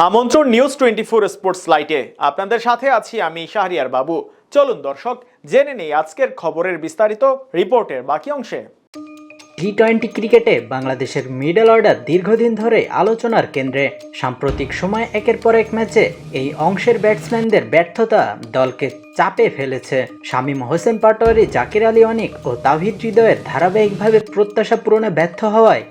আমন্ত্রণ news twenty four sports লাইটে আপনাদের সাথে আছি আমি শাহরিয়ার বাবু। চলুন দর্শক, জেনে নেই আজকের খবরের বিস্তারিত রিপোর্টের বাকি অংশে। টি টোয়েন্টি ক্রিকেটে বাংলাদেশের মিডল অর্ডার দীর্ঘদিন ধরে আলোচনার কেন্দ্রে। সাম্প্রতিক সময় একের পর এক ম্যাচে এই অংশের ব্যাটসম্যানদের ব্যর্থতা দলকে চাপে ফেলেছে। শামীম হোসেন পাটোয়ারি, জাকির আলী অনিক ও তাহিদ হৃদয়ের ধারাবাহিকভাবে প্রত্যাশা পূরণে ব্যর্থ হওয়ায়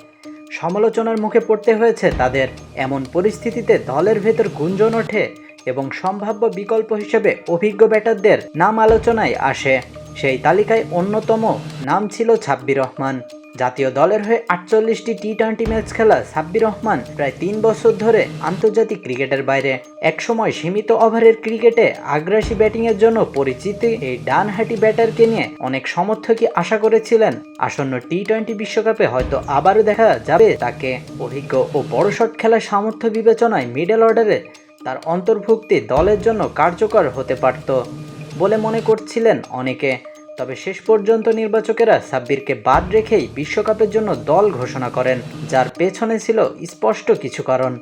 সমালোচনার মুখে পড়তে হয়েছে তাদের। এমন পরিস্থিতিতে দলের ভেতর গুঞ্জন ওঠে এবং সম্ভাব্য বিকল্প হিসেবে অভিজ্ঞ ব্যাটারদের নাম আলোচনায় আসে। সেই তালিকায় অন্যতম নাম ছিল ছাব্বির রহমান। জাতীয় দলের হয়ে আটচল্লিশটি টি টোয়েন্টি ম্যাচ খেলা সাব্বির রহমান প্রায় তিন বছর ধরে আন্তর্জাতিক ক্রিকেটের বাইরে। একসময় সীমিত ওভারের ক্রিকেটে আগ্রাসী ব্যাটিংয়ের জন্য পরিচিতি এই ডানহাটি ব্যাটারকে নিয়ে অনেক সমর্থকই আশা করেছিলেন। আসন্ন টি টোয়েন্টি বিশ্বকাপে হয়তো আবারও দেখা যাবে তাকে। অভিজ্ঞ ও বড় শট খেলার সামর্থ্য বিবেচনায় মিডল অর্ডারে তার অন্তর্ভুক্তি দলের জন্য কার্যকর হতে পারত বলে মনে করছিলেন অনেকে। তবে শেষ পর্যন্ত নির্বাচকেরা সাব্বিরকে বাদ রেখেই বিশ্বকাপের জন্য দল ঘোষণা করেন, যার পেছনে ছিল স্পষ্ট কিছু কারণ।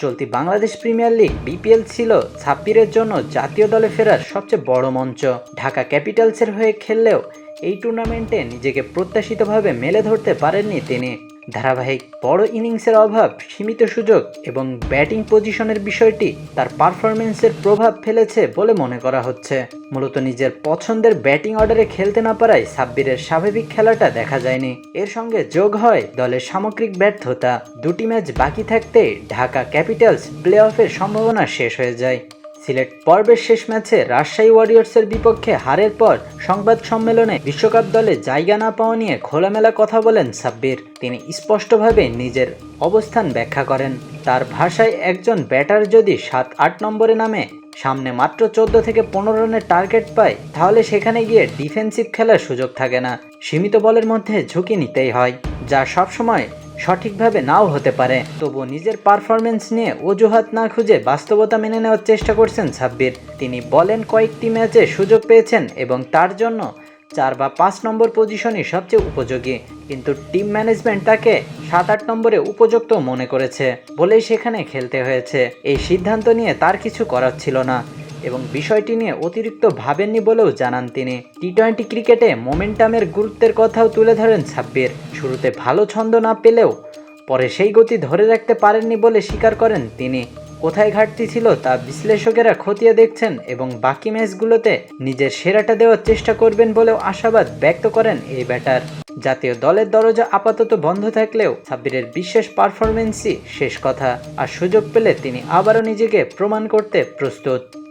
চলতি বাংলাদেশ প্রিমিয়ার লিগ বিপিএল ছিল সাব্বিরের জন্য জাতীয় দলে ফেরার সবচেয়ে বড় মঞ্চ। ঢাকা ক্যাপিটালসের হয়ে খেললেও এই টুর্নামেন্টে নিজেকে প্রত্যাশিতভাবে মেলে ধরতে পারেননি তিনি। ধারাবাহিক বড় ইনিংসের অভাব, সীমিত সুযোগ এবং ব্যাটিং পজিশনের বিষয়টি তার পারফরমেন্সের প্রভাব ফেলেছে বলে মনে করা হচ্ছে। মূলত নিজের পছন্দের ব্যাটিং অর্ডারে খেলতে না পারায় সাব্বিরের স্বাভাবিক খেলাটা দেখা যায়নি। এর সঙ্গে যোগ হয় দলের সামগ্রিক ব্যর্থতা। দুটি ম্যাচ বাকি থাকতে ঢাকা ক্যাপিটালস প্লে অফের সম্ভাবনা শেষ হয়ে যায়। সিলেট পর্বের শেষ ম্যাচে রাজশাহী ওয়ারিয়র্সের বিপক্ষে হারের পর সংবাদ সম্মেলনে বিশ্বকাপ দলে জায়গা না পাওয়া নিয়ে খোলামেলা কথা বলেন সাব্বির। তিনি স্পষ্টভাবে নিজের অবস্থান ব্যাখ্যা করেন। তার ভাষায় একজন ব্যাটার যদি সাত আট নম্বরে নামে, সামনে মাত্র চোদ্দ থেকে পনেরো রানের টার্গেট পায়, তাহলে সেখানে গিয়ে ডিফেন্সিভ খেলার সুযোগ থাকে না। সীমিত বলের মধ্যে ঝুঁকি নিতেই হয়, যা সবসময় সঠিকভাবে নাও হতে পারে। তবু নিজের পারফরমেন্স নিয়ে অজুহাত না খুঁজে বাস্তবতা মেনে নেওয়ার চেষ্টা করছেন সাব্বির তিনি বলেন, কয়েকটি ম্যাচে সুযোগ পেয়েছেন এবং তার জন্য চার বা পাঁচ নম্বর পজিশনই সবচেয়ে উপযোগী। কিন্তু টিম ম্যানেজমেন্ট তাকে সাত আট নম্বরে উপযুক্ত মনে করেছে বলেই সেখানে খেলতে হয়েছে। এই সিদ্ধান্ত নিয়ে তার কিছু করার ছিল না। এবং বিষয়টি নিয়ে অতিরিক্ত ভাবেননি বলেও জানান তিনি। টি টোয়েন্টি ক্রিকেটে মোমেন্টামের গুরুত্বের কথাও তুলে ধরেন সাব্বির শুরুতে ভালো ছন্দ না পেলেও পরে সেই গতি ধরে রাখতে পারেননি বলে স্বীকার করেন তিনি। কোথায় ঘাটতি ছিল তা বিশ্লেষকেরা খতিয়ে দেখছেন এবং বাকি ম্যাচগুলোতে নিজের সেরাটা দেওয়ার চেষ্টা করবেন বলেও আশাবাদ ব্যক্ত করেন এই ব্যাটার। জাতীয় দলের দরজা আপাতত বন্ধ থাকলেও সাব্বিরের বিশেষ পারফরমেন্সই শেষ কথা। আর সুযোগ পেলে তিনি আবারও নিজেকে প্রমাণ করতে প্রস্তুত।